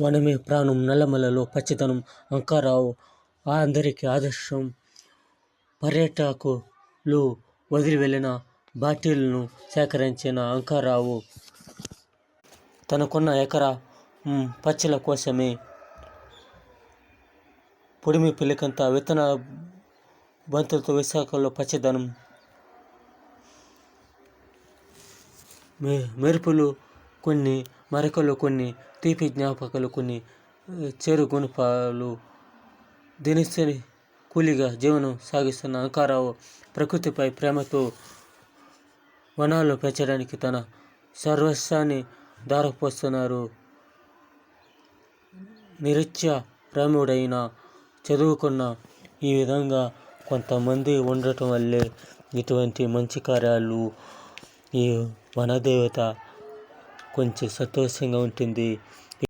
వనమే ప్రాణం నల్లమలలో పచ్చదనం అంకారావు అందరికీ ఆదర్శం. పర్యాటకులు వదిలి వెళ్ళిన బాటిల్ను సేకరించిన అంకారావు తనకున్న ఎకరా పచ్చల కోసమే పొడిమి పిల్లకంత విత్తన బంతులతో విశాఖలో పచ్చదనం. మెరుపులు కొన్ని మరొకలు కొన్ని తీపి జ్ఞాపకాలు కొన్ని చెరు గుణపాలు దినసరి కూలిగా జీవనం సాగిస్తున్న అంకారావు ప్రకృతిపై ప్రేమతో వనాలు పెంచడానికి తన సర్వస్వాన్ని దారపోస్తున్నారు. నిరుత్య రాముడైన చదువుకున్న ఈ విధంగా కొంతమంది ఉండటం వల్లే ఇటువంటి మంచి కార్యాలు ఈ వనదేవత కొంచెం సంతోషంగా ఉంటుంది.